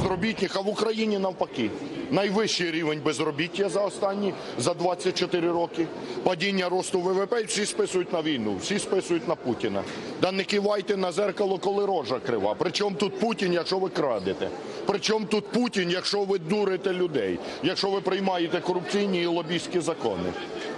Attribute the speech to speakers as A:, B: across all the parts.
A: безробітних, а в Україні навпаки. Найвищий рівень безробіття за останні за 24 роки. Падіння росту ВВП всі списують на війну, всі списують на Путіна. Да не кивайте на зеркало, коли рожа крива. Причому тут Путін, якщо ви крадете? Причому тут Путін, якщо ви дурите людей, якщо ви приймаєте корупційні і лобістські закони?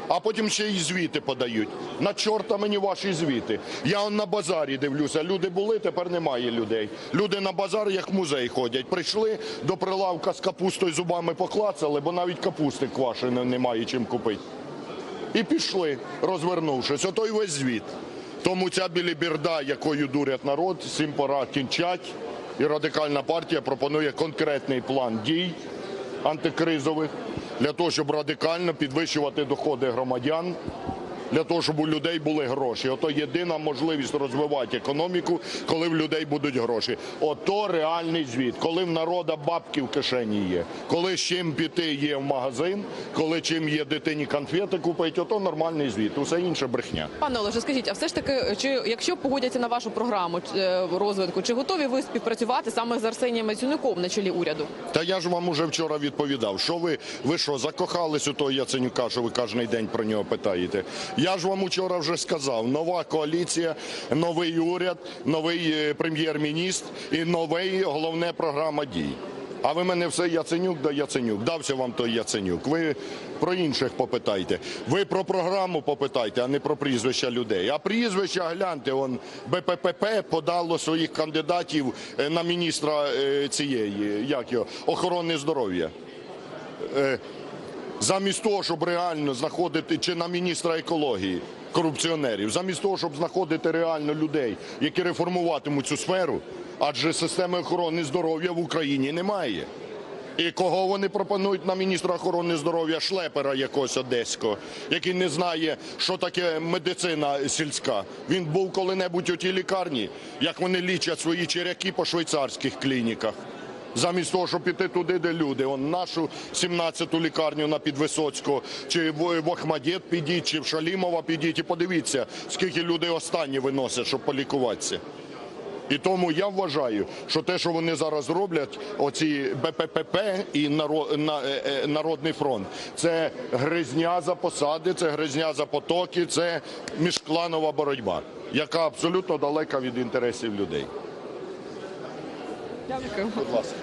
A: А потім ще й звіти подають. На чорта мені ваші звіти. Я на базарі дивлюся. Люди були, тепер немає людей. Люди на базар як музей ходять. Прийшли до прилавка з капустою зубами поклацали, бо навіть капусти квашеної немає чим купити. І пішли, розвернувшись. Ото й весь звіт. Тому ця біліберда, якою дурять народ, цим пора кінчать. І радикальна партія пропонує конкретний план дій антикризових для того, щоб радикально підвищувати доходи громадян, для того, щоб у людей були гроші. Ото єдина можливість розвивати економіку, коли в людей будуть гроші. Ото реальний звіт, коли в народа бабки в кишені є, коли з чим піти є в магазин, коли чим є дитині конфети купити, ото нормальний звіт. Усе інше брехня.
B: Пане Олеже, скажіть, а все ж таки, чи якщо погодяться на вашу програму е, розвитку, чи готові ви співпрацювати саме з Арсенієм Яценюком на чолі уряду?
A: Та я ж вам уже вчора відповідав. Що ви, ви що, закохались у того Яценюка, що ви кожен день про нього питаєте? Я ж вам вчора вже сказав, нова коаліція, новий уряд, новий е, прем'єр-міністр і новий головне програма дій. А ви мене все Яценюк да Яценюк. Дався вам той Яценюк. Ви про інших попитайте. Ви про програму попитайте, а не про прізвища людей. А прізвища гляньте, он БППП подало своїх кандидатів е, на міністра е, цієї, як його, охорони здоров'я. Замість того, щоб реально знаходити чи на міністра екології корупціонерів, замість того, щоб знаходити реально людей, які реформуватимуть цю сферу, адже системи охорони здоров'я в Україні немає. І кого вони пропонують на міністра охорони здоров'я шлепера якогось одеського, який не знає, що таке медицина сільська. Він був коли-небудь у тій лікарні, як вони лічать свої черяки по швейцарських клініках. Замість того, щоб піти туди, де люди, он нашу 17-ту лікарню на Підвисоцького, чи в Охмадєт підіть, чи в Шалімова підіть і подивіться, скільки людей останні виносять, щоб полікуватися. І тому я вважаю, що те, що вони зараз роблять, оці БППП і е, е, Народний фронт, це гризня за посади, це гризня за потоки, це міжкланова боротьба, яка абсолютно далека від інтересів людей.
B: Дякую.
A: Будь ласка.